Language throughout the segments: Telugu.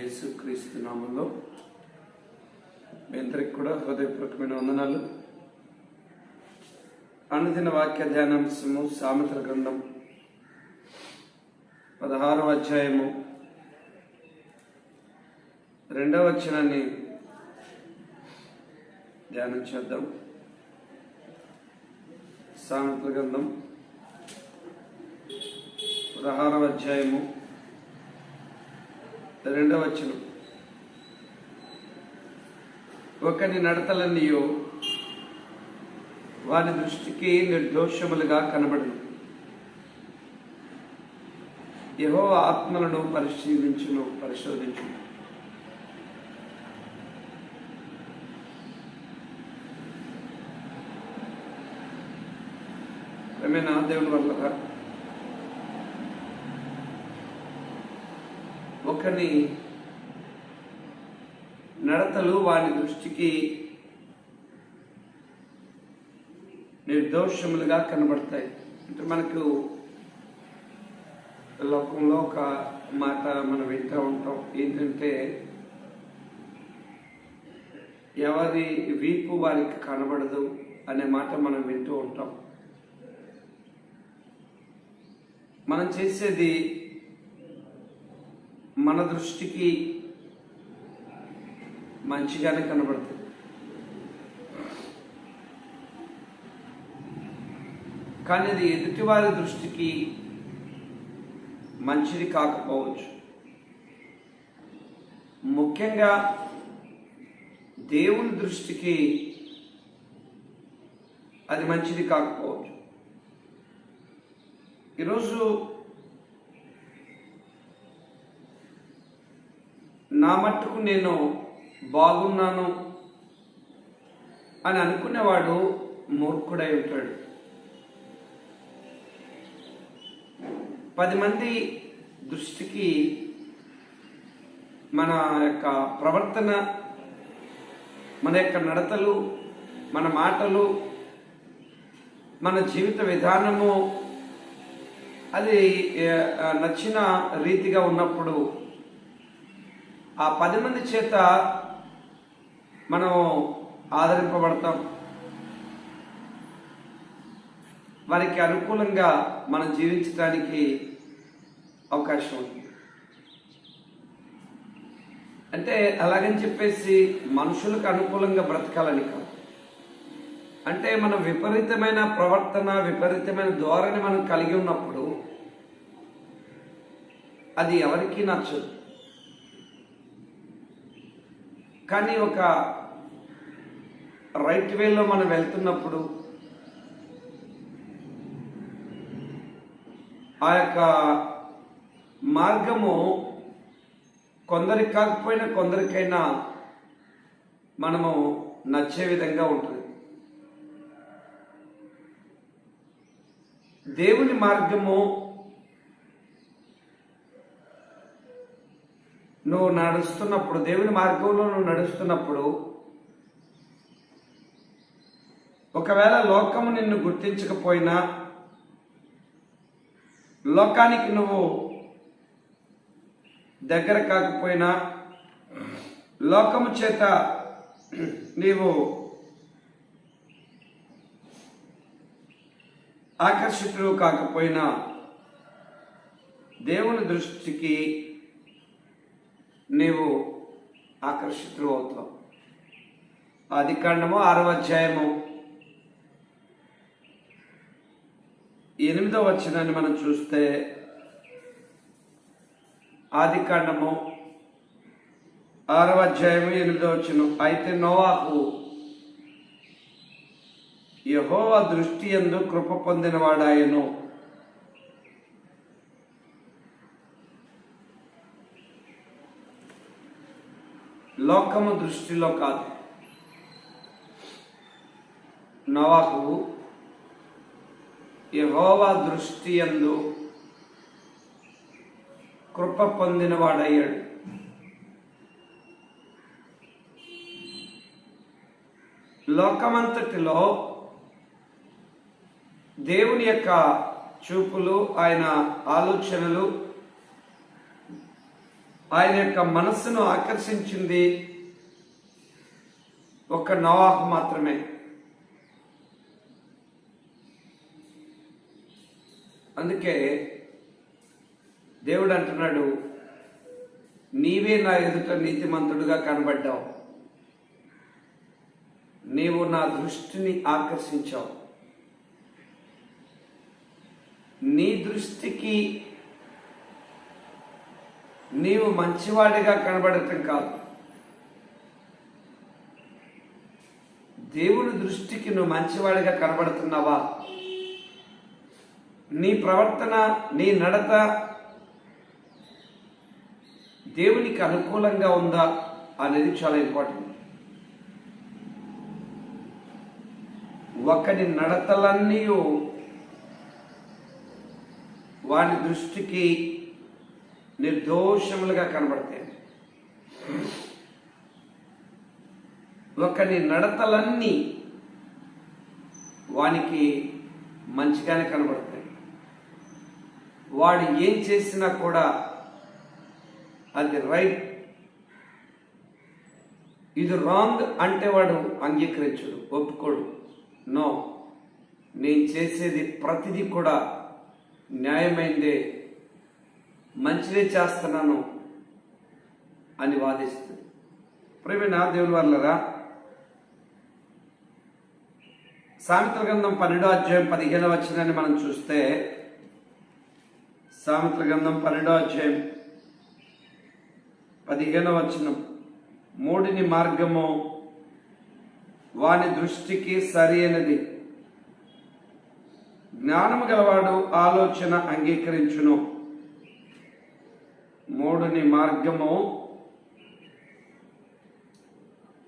యేసుక్రీస్తు నామంలో మీ అందరికి కూడా హృదయపూర్వకమైన వందనాలు. అనుదిన వాక్య ధ్యానాంశము సామెతల గ్రంథం పదహారవ అధ్యాయము రెండవ వచనాన్ని ధ్యానం చేద్దాం. సామెతల గ్రంథం పదహారవ అధ్యాయము రెండవ వచ్చిన ఒకని నడతలన్నీయో వారి దృష్టికి నిర్దోషములుగా కనబడను. యహో ఆత్మలను పరిశీలించును పరిశోధించును. ఏమైనా దేవుని వల్ల ఒక్కని నడతలు వాని దృష్టికి నిర్దోషములుగా కనబడతాయి. అంటే మనకు లోకంలో ఒక మాట మనం వింటూ ఉంటాం. ఏంటంటే ఎవరి వీపు వారికి కనబడదు అనే మాట మనం వింటూ ఉంటాం. మనం చేసేది మన దృష్టికి మంచిగానే కనబడుతుంది కానీ అది ఎదుటివారి దృష్టికి మంచిది కాకపోవచ్చు. ముఖ్యంగా దేవుని దృష్టికి అది మంచిది కాకపోవచ్చు. ఈరోజు నా మట్టుకు నేను బాగున్నాను అని అనుకునేవాడు మూర్ఖుడై ఉంటాడు. పది మంది దృష్టికి మన యొక్క ప్రవర్తన మన యొక్క నడతలు మన మాటలు మన జీవిత విధానము అది నచ్చిన రీతిగా ఉన్నప్పుడు ఆ పది మంది చేత మనం ఆదరింపబడతాం. వారికి అనుకూలంగా మనం జీవించడానికి అవకాశం ఉంది. అంటే అలాగని చెప్పేసి మనుషులకు అనుకూలంగా బ్రతకాలని కాదు. అంటే మనం విపరీతమైన ప్రవర్తన విపరీతమైన ధోరణి మనం కలిగి ఉన్నప్పుడు అది ఎవరికీ నచ్చదు. కానీ ఒక రైట్ వేలో మనం వెళ్తున్నప్పుడు ఆ యొక్క మార్గము కొందరికి కాకపోయినా కొందరికైనా మనము నచ్చే విధంగా ఉంటుంది. దేవుని మార్గము నువ్వు నడుస్తున్నప్పుడు దేవుని మార్గంలో నువ్వు నడుస్తున్నప్పుడు ఒకవేళ లోకము నిన్ను గుర్తించకపోయినా లోకానికి నువ్వు దగ్గర కాకపోయినా లోకము చేత నీవు ఆకర్షితులు కాకపోయినా దేవుని దృష్టికి నీవు ఆకర్షితులు అవుతావు. ఆదికాండము ఆరవ అధ్యాయము. ఎనిమిదవ వచ్చినాన్ని మనం చూస్తే ఆదికాండము ఆరవ అధ్యాయము ఎనిమిదవ వచ్చిన అయితే నోవాహు యహోవా దృష్టి ఎందు కృప పొందినవాడాయను. లోకము దృష్టిలో కాదు. నవాహు యహోవా దృష్టి ఎందు కృప పొందినవాడయ్యాడు. లోకమంతటిలో దేవుని యొక్క చూపులు ఆయన ఆలోచనలు ఆయన యొక్క మనస్సును ఆకర్షించింది ఒక నవాహు మాత్రమే. అందుకే దేవుడు అంటున్నాడు నీవే నా ఎదుట నీతిమంతుడుగా కనబడ్డావు. నీవు నా దృష్టిని ఆకర్షించావు. నీ దృష్టికి నీవు మంచివాడిగా కనబడటం కాదు. దేవుని దృష్టికి నువ్వు మంచివాడిగా కనబడుతున్నావా? నీ ప్రవర్తన నీ నడత దేవునికి అనుకూలంగా ఉందా అనేది చాలా ఇంపార్టెంట్. ఒకని నడతలన్నీ వాని దృష్టికి నిర్దోషములుగా కనబడతాయి. ఒకని నడతలన్నీ వానికి మంచిగానే కనబడతాయి. వాడు ఏం చేసినా కూడా అది రైట్. ఇది రాంగ్ అంటే వాడు అంగీకరించడు ఒప్పుకోడు. నో నేను చేసేది ప్రతిదీ కూడా న్యాయమైందే మంచిదే చేస్తున్నాను అని వాదిస్తుంది ప్రేమ నా దేవుని వాళ్ళరా సామెతల గ్రంథం పన్నెండో అధ్యాయం పదిహేను వచ్చిందని మనం చూస్తే సామెతల గ్రంథం పన్నెండో అధ్యాయం పదిహేనవ వచనం మూడిని మార్గము వాని దృష్టికి సరి అయినది. జ్ఞానము గలవాడు ఆలోచన అంగీకరించును. మూడుని మార్గము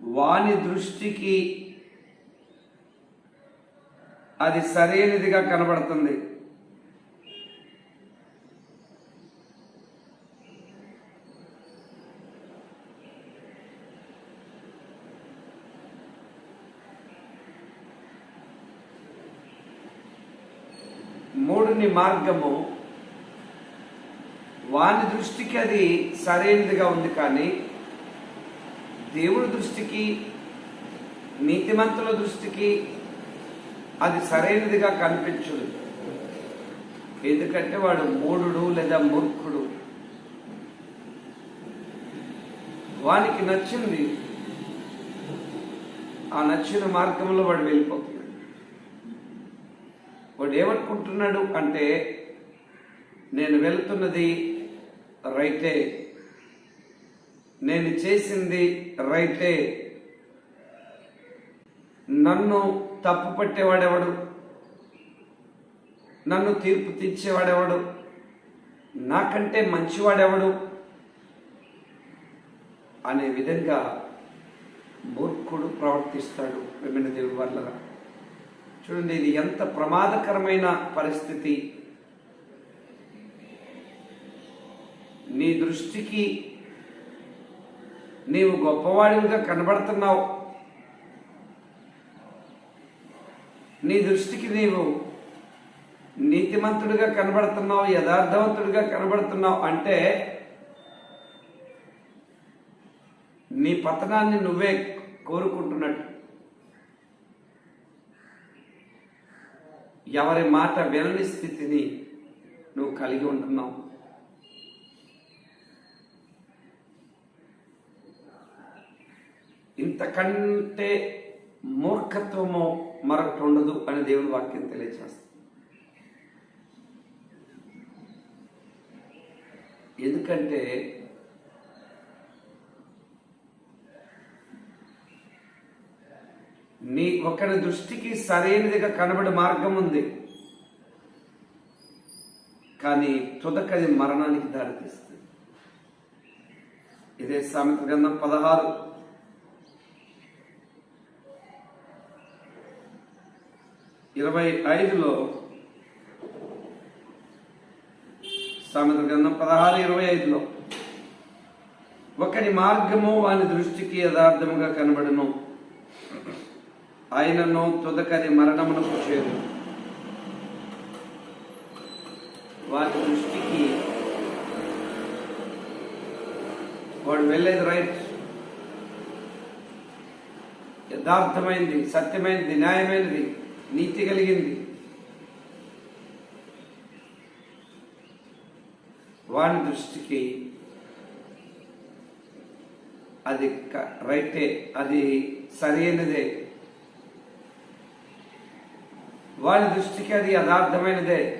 వాని దృష్టికి అది సరైనదిగా కనబడుతుంది. మూడుని మార్గము వాని దృష్టికి అది సరైనదిగా ఉంది కానీ దేవుడి దృష్టికి నీతిమంతుల దృష్టికి అది సరైనదిగా కనిపించదు. ఎందుకంటే వాడు మూఢుడు లేదా మూర్ఖుడు. వానికి నచ్చింది ఆ నచ్చిన మార్గంలో వాడు వెళ్ళిపోతున్నాడు. వాడు ఏమనుకుంటున్నాడు అంటే నేను వెళ్తున్నది రైటే. నేను చేసింది రైటే. నన్ను తప్పు పట్టేవాడెవడు? నన్ను తీర్పు తీర్చేవాడెవడు? నాకంటే మంచివాడెవడు? అనే విధంగా మూర్ఖుడు ప్రవర్తిస్తాడు విమిన దేవుడి వల్ల చూడండి ఇది ఎంత ప్రమాదకరమైన పరిస్థితి. నీ దృష్టికి నీవు గొప్పవాడివిగా కనబడుతున్నావు. నీ దృష్టికి నీవు నీతిమంతుడిగా కనబడుతున్నావు యథార్థవంతుడిగా కనబడుతున్నావు అంటే నీ పతనాన్ని నువ్వే కోరుకుంటున్నట్టు. ఎవరి మాట వినని స్థితిని నువ్వు కలిగి ఉంటున్నావు. ఇంతకంటే మూర్ఖత్వము మరొకటి ఉండదు అని దేవుని వాక్యం తెలియజేస్తుంది. ఎందుకంటే నీ ఒకరి దృష్టికి సరైనదిగా కనబడే మార్గం ఉంది. కానీ తుదకది మరణానికి దారితీస్తుంది. ఇదే సామెత గ్రంథం పదహారు. ఇరవై ఐదులో సామెత గ్రంథం పదహారు ఇరవై ఐదులో ఒకటి మార్గము వాని దృష్టికి యథార్థముగా కనబడను. ఆయనను తుదకని మరణమునకు చేరు వారి దృష్టికి వాడు వెళ్ళేది రైట్. యథార్థమైంది సత్యమైనది న్యాయమైనది. నీతి కలిగింది. వాని దృష్టికి అది క- రైటే అది సరైనదే. వాని దృష్టికి అది యథార్థమైనదే.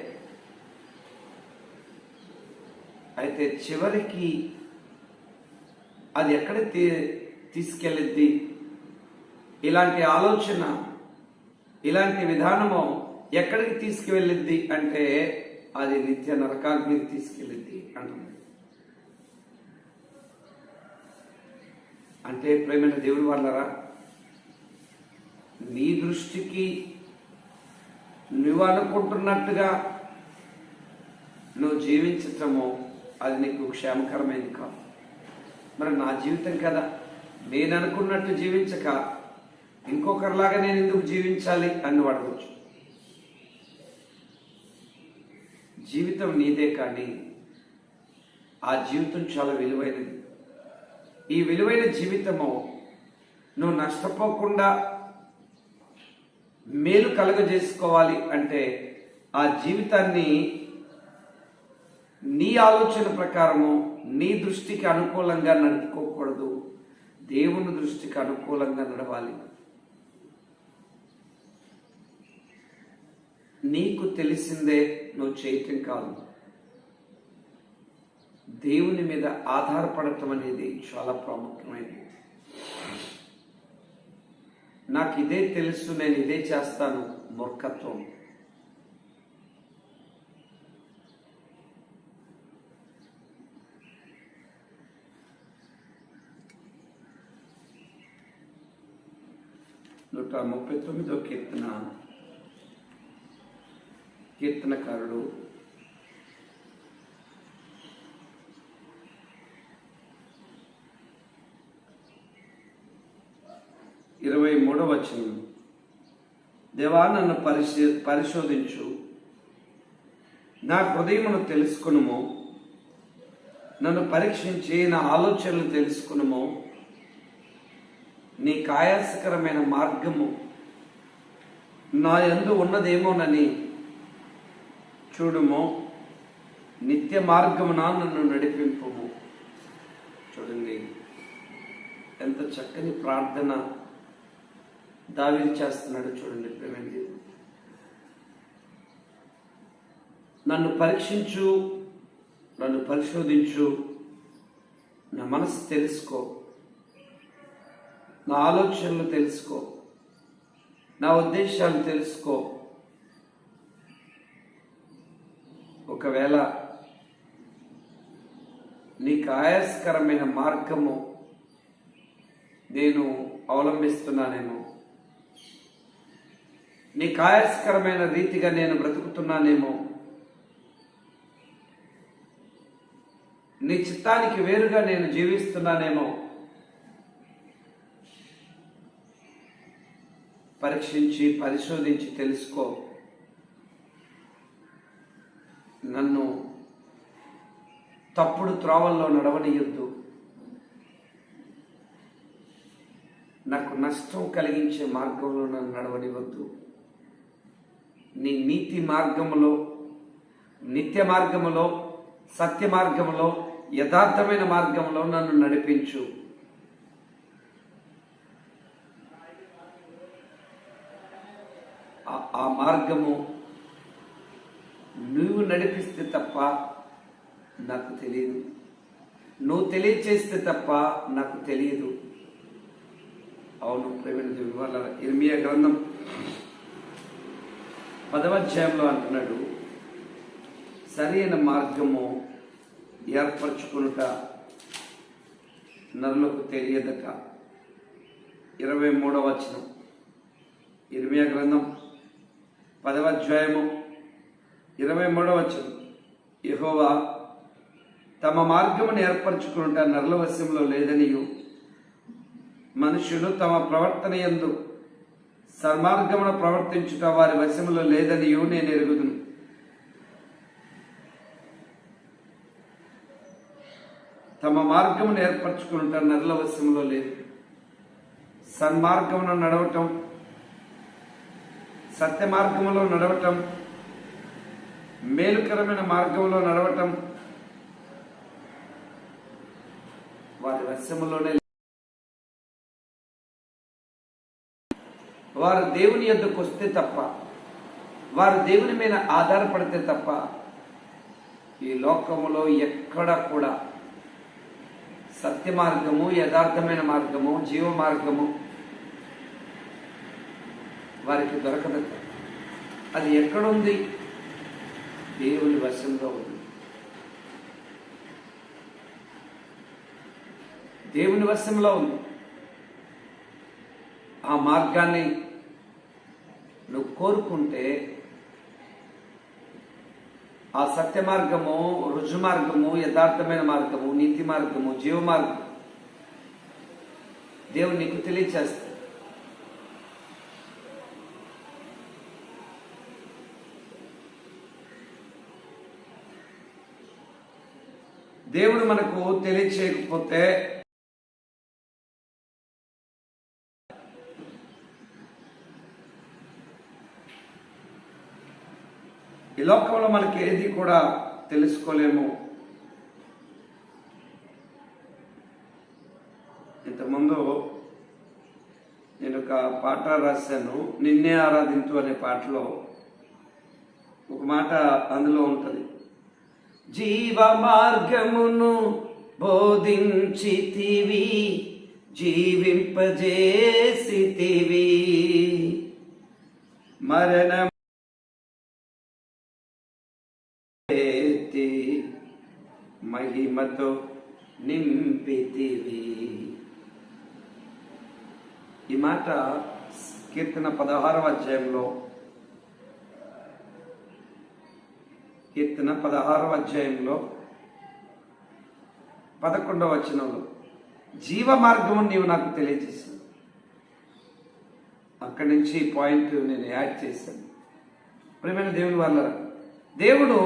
అయితే చివరికి అది ఎక్కడ తీ తీసుకెళ్ళిద్ది? ఇలాంటి ఆలోచన ఇలాంటి విధానము ఎక్కడికి తీసుకువెళ్ళిద్ది అంటే అది నిత్య నరకానికి తీసుకెళ్ళిద్ది అంటున్నాడు అంటే ప్రేమైన దేవుడు వాళ్ళరా నీ దృష్టికి నువ్వు అనుకుంటున్నట్టుగా నువ్వు జీవించటము అది నీకు క్షేమకరమైంది కాదు. మరి నా జీవితం కదా. నేను అనుకున్నట్టు జీవించక ఇంకొకరిలాగా నేను ఎందుకు జీవించాలి అని అడగచ్చు. జీవితం నీదే కానీ ఆ జీవితం చాలా విలువైనది. ఈ విలువైన జీవితము నువ్వు నష్టపోకుండా మేలు కలుగజేసుకోవాలి అంటే ఆ జీవితాన్ని నీ ఆలోచన ప్రకారము నీ దృష్టికి అనుకూలంగా నడుపుకోకూడదు. దేవుని దృష్టికి అనుకూలంగా నడవాలి. నీకు తెలిసిందే నువ్వు చేయటం కాదు. దేవుని మీద ఆధారపడటం అనేది చాలా ప్రాముఖ్యమైనది. నాకు ఇదే తెలుసు నేను ఇదే చేస్తాను మూర్ఖత్వం. నూట ముప్పై తొమ్మిదో కీర్తన. కీర్తనకారుడు. ఇరవై మూడవ వచనం. దేవా నన్ను పరిశీ పరిశోధించు. నా హృదయమును తెలుసుకునుము. నన్ను పరీక్షించి నా ఆలోచనలు తెలుసుకునుము. నీ కాయాసకరమైన మార్గము నా ఎందు ఉన్నదేమోనని చూడుము. నిత్య మార్గమున నన్ను నడిపింపుము. చూడండి. ఎంత చక్కని ప్రార్థన దావి చేస్తున్నాడు చూడండి ప్రేమండి. నన్ను పరీక్షించు నన్ను పరిశోధించు నా మనసు తెలుసుకో నా ఆలోచనలు తెలుసుకో నా ఉద్దేశాలు తెలుసుకో ఒకవేళ నీకు ఆయాస్కరమైన మార్గము నేను అవలంబిస్తున్నానేమో నీకు ఆయాస్కరమైన రీతిగా నేను బ్రతుకుతున్నానేమో నీ చిత్తానికి వేరుగా నేను జీవిస్తున్నానేమో పరీక్షించి పరిశోధించి తెలుసుకో. నన్ను తప్పుడు త్రోవల్లో నడవనీయొద్దు. నాకు నష్టం కలిగించే మార్గంలో నన్ను నడవనివద్దు నీ నీతి మార్గములో నిత్య మార్గములో సత్య మార్గములో యథార్థమైన మార్గంలో నన్ను నడిపించు. ఆ మార్గము నువ్వు నడిపిస్తే తప్ప నాకు తెలియదు. నువ్వు తెలియచేస్తే తప్ప నాకు తెలియదు. అవును ప్రేమైన దేవుని ఇర్మియా గ్రంథం పదవాధ్యాయంలో అంటున్నాడు సరైన మార్గము ఏర్పరచుకునుట నరులకు తెలియదట. ఇరవై మూడవ వచనం. ఇర్మియా గ్రంథం పదవ అధ్యాయము ఇరవై మూడవ వచనం. యెహోవా తమ మార్గమును ఏర్పరచుకుంట నర్లవశ్యంలో లేదనియు. మనుషులు తమ ప్రవర్తన ఎందు సన్మార్గమును ప్రవర్తించుట వారి వశములో లేదనియు నేను ఎరుగుదును. తమ మార్గమును ఏర్పరచుకుంటారు నరుల వశంలో లేదు. సన్మార్గమును నడవటం సత్య మార్గంలో నడవటం మేలుకరమైన మార్గంలో నడవటం వారి వశములోనే వారు దేవుని యొద్దకు వస్తే తప్ప వారు దేవుని మీద ఆధారపడితే తప్ప ఈ లోకములో ఎక్కడ కూడా సత్య మార్గము యథార్థమైన మార్గము జీవ మార్గము వారికి దొరకదు. అది ఎక్కడుంది? దేవుని వశంలో ఉంది. దేవుని వశంలో ఉంది. ఆ మార్గాన్ని నువ్వు కోరుకుంటే ఆ సత్య మార్గము రుజు మార్గము యథార్థమైన మార్గము నీతి మార్గము జీవ మార్గం దేవుడు నీకు తెలియచేస్తాడు. దేవుడు మనకు తెలియచేయకపోతే ఈ లోకంలో మనకి ఏది కూడా తెలుసుకోలేము. ఇంతకుముందు నేను ఒక పాట రాశాను నిన్నే ఆరాధించు అనే పాటలో ఒక మాట అందులో ఉంటుంది. జీవ మార్గమును బోధించితివి జీవింపజేసితివి. మరణ మహిమతో నింపితివి. ఈ మాట కీర్తన పదహారవ అధ్యాయంలో కీర్తన పదహారవ అధ్యాయంలో పదకొండవ వచనంలో జీవ మార్గము నీవు నాకు తెలియజేశాను అక్కడి నుంచి పాయింట్ నేను యాడ్ చేశాను. ప్రేమైన దేవుని వల్ల దేవుడు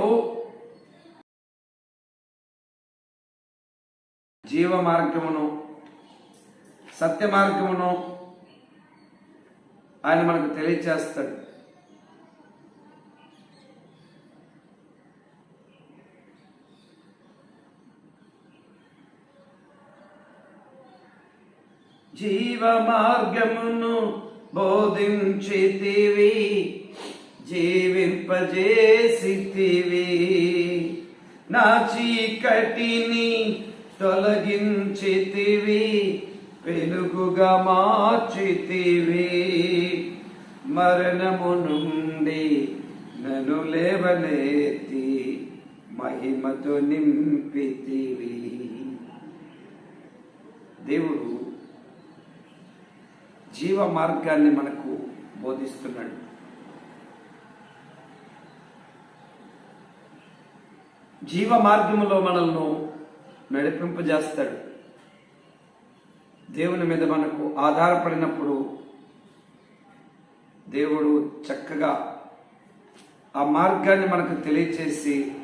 జీవ మార్గమును సత్య మార్గమును ఆయన మనకు తెలియచేస్తాడు జీవ మార్గమును బోధించితివి జీవింపజేసితివి. నా చీకటిని తొలగించితివి వెలుగుగా మార్చితివి. మరణము నుండి నన్ను లేవనెత్తి మహిమతో నింపితివి. దేవుడు జీవ మార్గాన్ని మనకు బోధిస్తున్నాడు. జీవ మార్గములో మనల్ని నడిపింపజేస్తాడు. దేవుని మీద మనకు ఆధారపడినప్పుడు దేవుడు చక్కగా ఆ మార్గాన్ని మనకు తెలియచేసి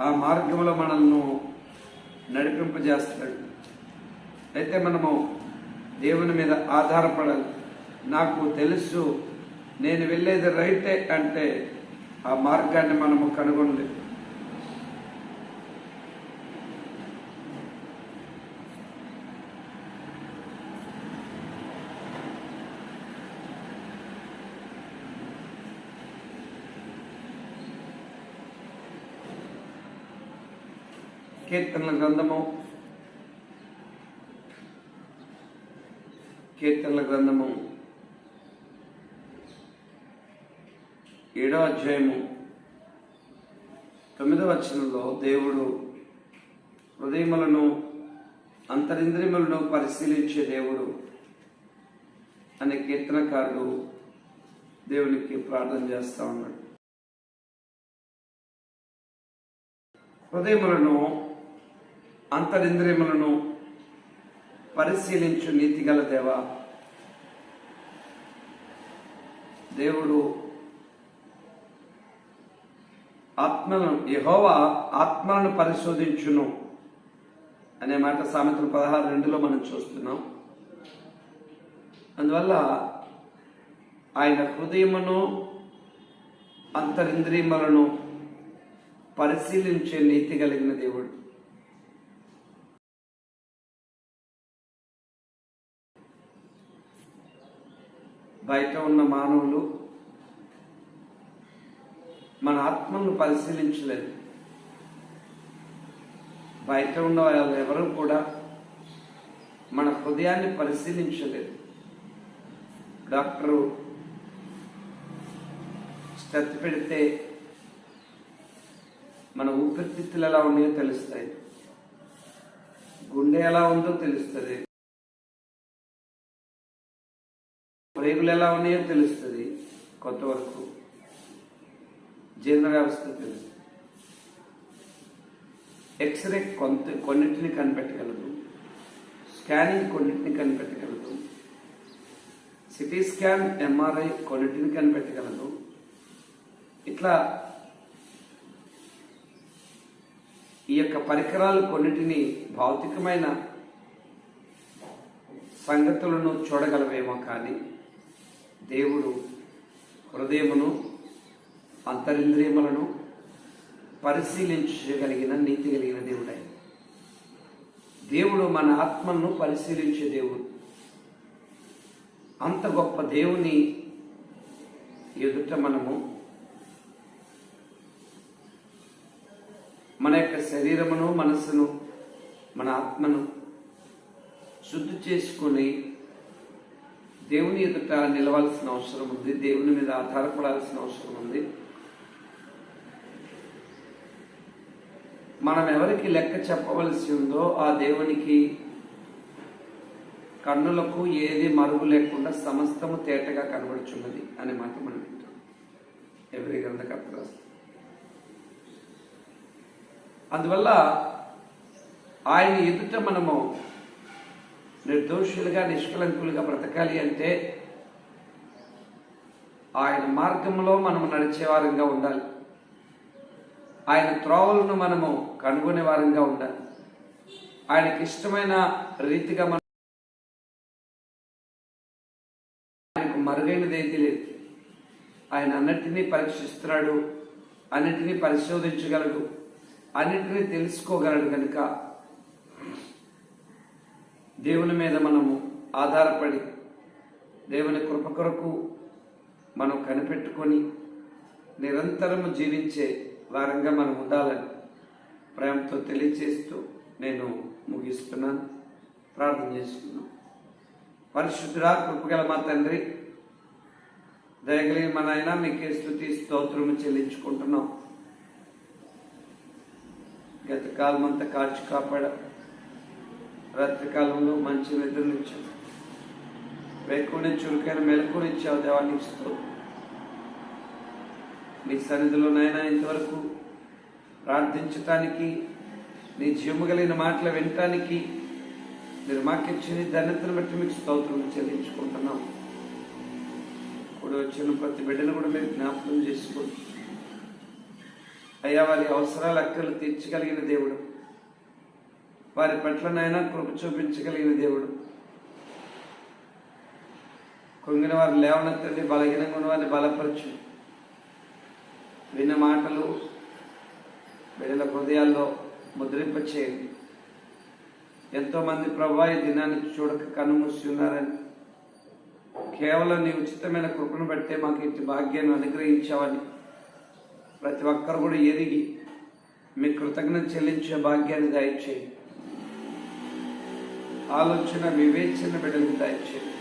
ఆ మార్గంలో మనల్ని నడిపింపజేస్తాడు. అయితే మనము దేవుని మీద ఆధారపడాలి. నాకు తెలుసు నేను వెళ్ళేది రైటే అంటే ఆ మార్గాన్ని మనము కనుగొనలేదు కీర్తనల గ్రంథము కీర్తనల గ్రంథము ఏడో అధ్యాయము తొమ్మిదవ వచనంలో దేవుడు హృదయములను అంతరింద్రియములను పరిశీలించే దేవుడు అనే కీర్తనకారుడు దేవునికి ప్రార్థన చేస్తా ఉన్నాడు. హృదయములను అంతరింద్రియములను పరిశీలించు నీతిగల దేవా దేవుడు ఆత్మలను యహోవా ఆత్మలను పరిశోధించును అనే మాట సామెతలు పదహారు రెండులో మనం చూస్తున్నాం. అందువల్ల ఆయన హృదయమును అంతరింద్రియములను పరిశీలించే నీతి కలిగిన దేవుడు. బయట ఉన్న మానవులు మన ఆత్మను పరిశీలించలేదు. బయట ఉన్న వాళ్ళు ఎవరు కూడా మన హృదయాన్ని పరిశీలించలేదు. డాక్టరు స్టెత్ పెడితే మన ఊపిరితిత్తులు ఎలా ఉన్నాయో తెలుస్తాయి. గుండె ఎలా ఉందో తెలుస్తుంది. ప్రేగులు ఎలా ఉన్నాయో తెలుస్తుంది కొంతవరకు జీర్ణ వ్యవస్థ తెలుస్తుంది. ఎక్స్రే కొంత కొన్నింటిని కనిపెట్టగలదు. స్కానింగ్ కొన్నింటిని కనిపెట్టగలదు. సిటీ స్కాన్ ఎంఆర్ఐ కొన్నింటిని కనిపెట్టగలదు. ఇట్లా ఈ యొక్క పరికరాలు కొన్నిటిని భౌతికమైన సంగతులను చూడగలవేమో కానీ దేవుడు హృదయమును అంతరింద్రియములను పరిశీలించగలిగిన నీతి కలిగిన దేవుడై దేవుడు మన ఆత్మను పరిశీలించే దేవుడు. అంత గొప్ప దేవుని ఎదుట మనము మన యొక్క శరీరమును మనస్సును మన ఆత్మను శుద్ధి చేసుకుని దేవుని ఎదుట నిలవాల్సిన అవసరం ఉంది. దేవుని మీద ఆధారపడాల్సిన అవసరం ఉంది. మనం ఎవరికి లెక్క చెప్పవలసి ఉందో ఆ దేవునికి కన్నులకు ఏది మరుగు లేకుండా సమస్తము తేటగా కనబడుచున్నది అనే మాట మనం వింటాం. ఎవరి గ్రంథకర్త రాస్తారు అందువల్ల ఆయన ఎదుట మనము నిర్దోషులుగా నిష్కలంకులుగా బ్రతకాలి అంటే ఆయన మార్గంలో మనము నడిచేవారంగా ఉండాలి. ఆయన త్రోవలను మనము కనుగొనే వారంగా ఉండాలి. ఆయనకి ఇష్టమైన రీతిగా మనం ఆయనకు మరుగైనది ఏది లేదు. ఆయన అన్నిటినీ పరీక్షిస్తున్నాడు అన్నిటినీ పరిశోధించగలడు అన్నిటినీ తెలుసుకోగలడు కనుక దేవుని మీద మనము ఆధారపడి దేవుని కృప కొరకు మనం కనిపెట్టుకొని నిరంతరము జీవించే వారంగా మనం ఉండాలని ప్రేమతో తెలియచేస్తూ నేను ముగిస్తున్నాను. ప్రార్థన చేస్తున్నాను పరిశుద్ధురా కృపగల మా తండ్రి దయగలి మా నాయన మీకే స్థుతి స్తోత్రము చెల్లించుకుంటున్నాం. గత కాలం అంతా కాచి కాపాడ. రాత్రికాలంలో మంచి నిద్రనిచ్చావు వేకుని చురుకైన మెలకునిచ్చావు దేవానికి స్తోత్రం నీ సన్నిధిలోనైనా ఇంతవరకు ప్రార్థించటానికి నీ జీవము కలిగిన మాటలు వినటానికి మీరు మాకిచ్చిన ధన్యతను బట్టి మీకు స్తోత్రం చెల్లించుకుంటున్నాం. కూడా వచ్చిన ప్రతి బిడ్డను కూడా మీరు జ్ఞాపకం చేసుకోండి. అయ్యా వారి అవసరాలు అక్కలు తీర్చగలిగిన దేవుడు. వారి పట్లనైనా కృప చూపించగలిగిన దేవుడు. కొంగిన వారు లేవనెత్తండి బలహీనంగా ఉన్న వారిని బలపరచు. విన్న మాటలు బిడ్డల హృదయాల్లో ముద్రింపచేయండి. ఎంతోమంది ప్రభా ఈ దినాన్ని చూడక కనుమూసి ఉన్నారని. కేవలం నీ ఉచితమైన కృపను బట్టే మాకు ఇంటి భాగ్యాన్ని అనుగ్రహించావని. ప్రతి ఒక్కరు కూడా ఎరిగి మీ కృతజ్ఞత చెల్లించే భాగ్యాన్ని దయచేయండి. ఆలోచన వివేచన బిడ్డలకు దయచేయండి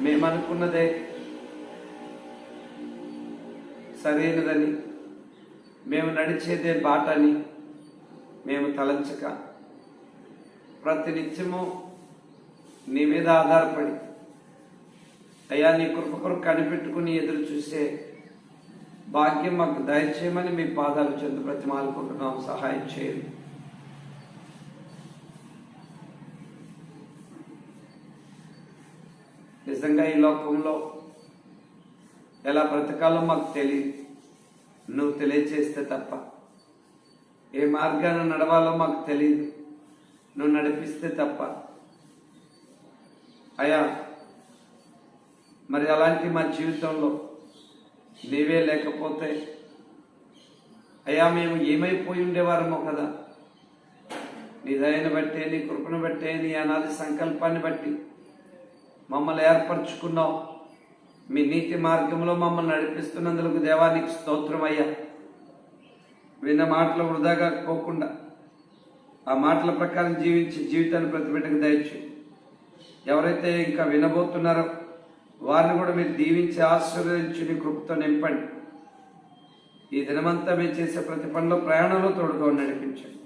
మేము అనుకున్నదే సరైనదని మేము నడిచేదే బాటని మేము తలంచక ప్రతినిత్యము నీ మీద ఆధారపడి అయ్యా నీ కృప కొరకు కనిపెట్టుకుని ఎదురు చూసే భాగ్యం మాకు దయచేయమని మీ పాదాలు చెందు ప్రతిమాలుకుంటున్నాం సహాయం చేయండి. నిజంగా ఈ లోకంలో ఎలా బ్రతకాలో మాకు తెలియదు నువ్వు తెలియచేస్తే తప్ప. ఏ మార్గాన నడవాలో మాకు తెలియదు నువ్వు నడిపిస్తే తప్ప. అయా మరి అలాంటి మా జీవితంలో నీవే లేకపోతే అయ్యా మేము ఏమైపోయి ఉండేవారమో కదా. నీ దయను బట్టే నీ కృపను బట్టే నీ అనాది సంకల్పాన్ని బట్టి మమ్మల్ని ఏర్పరచుకున్నావు. మీ నీతి మార్గంలో మమ్మల్ని నడిపిస్తున్నందుకు దేవానికి స్తోత్రం అయ్యా. విన్న మాటలు వృధాగా పోకుండా ఆ మాటల ప్రకారం జీవించి జీవితాన్ని ప్రతిపెట్టకు దయచు. ఎవరైతే ఇంకా వినబోతున్నారో వారిని కూడా మీరు దీవించి ఆశీర్వదించి మీ కృపతో నింపండి. ఈ దినమంతా మేము చేసే ప్రతి పనిలో ప్రయాణంలో తోడుగా నడిపించండి.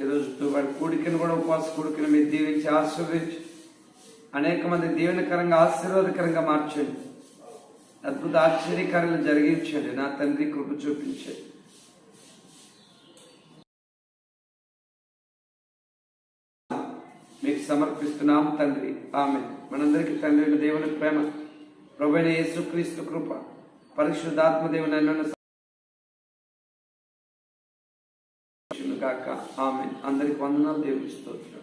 ఈరోజు వాడి కూడికను కూడా ఉపవాస కూడికను మీరు దీవించి ఆశీర్వదించి అనేక మంది దీవెనకరంగా ఆశీర్వాదకరంగా మార్చండి అద్భుత ఆశ్చర్యకార్యాలు జరిగించండి నా తండ్రి కృప చూపించండి మీకు సమర్పిస్తున్నాం తండ్రి. ఆమె మనందరికీ తండ్రి దేవుని ప్రేమ ప్రభైన యేసుక్రీస్తు కృప పరిశుద్ధాత్మ దేవుని అన్న కాక ఆమె అందరికి వందనాలు దేవుని స్తోత్రం.